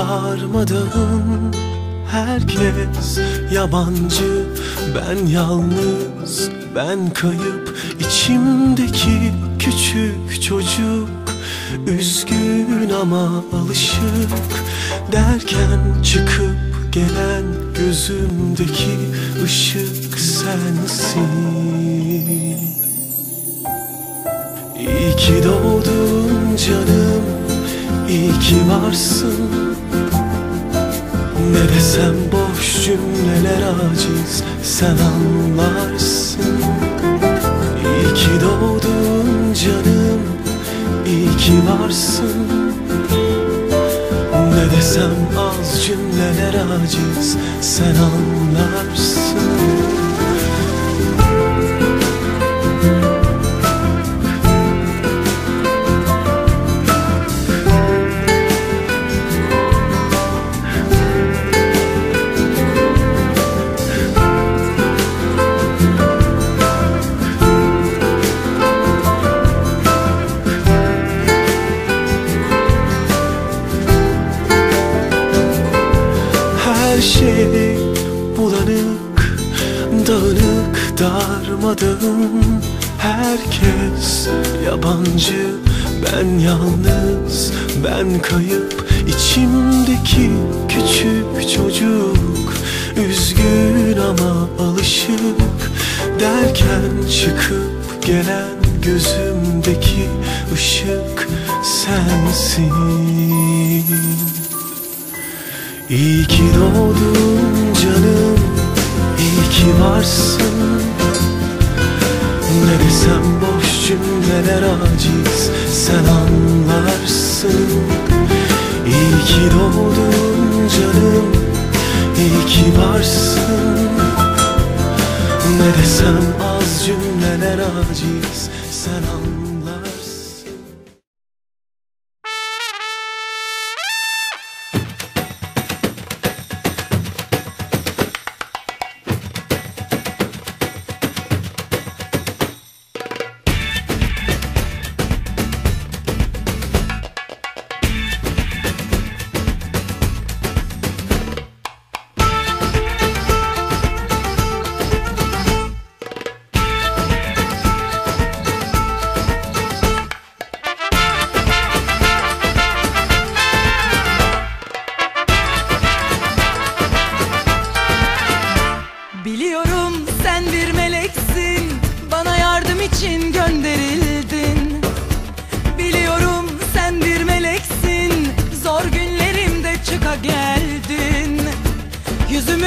dağınık, darmadağın Herkes yabancı, ben yalnız, ben kayıp. İçimdeki küçük çocuk Üzgün ama alışık. Derken çıkıp gelen gözümdeki ışık sensin. İyi ki doğdun canım, iyi ki varsın Ne desem boş cümleler aciz, sen anlarsın. İyi ki doğdun canım, iyi ki varsın. Ne desem az cümleler aciz, sen anlarsın Şey bulanık, dağınık, darmadağın. Herkes yabancı, ben yalnız, ben kayıp. İçimdeki küçük çocuk Üzgün ama alışık. Derken çıkıp gelen gözümdeki ışık sensin İyi ki doğdun canım, iyi ki varsın. Ne desem boş cümleler aciz, sen anlarsın. İyi ki doğdun canım, iyi ki varsın. Ne desem az cümleler aciz, sen anlarsın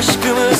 Aşkımız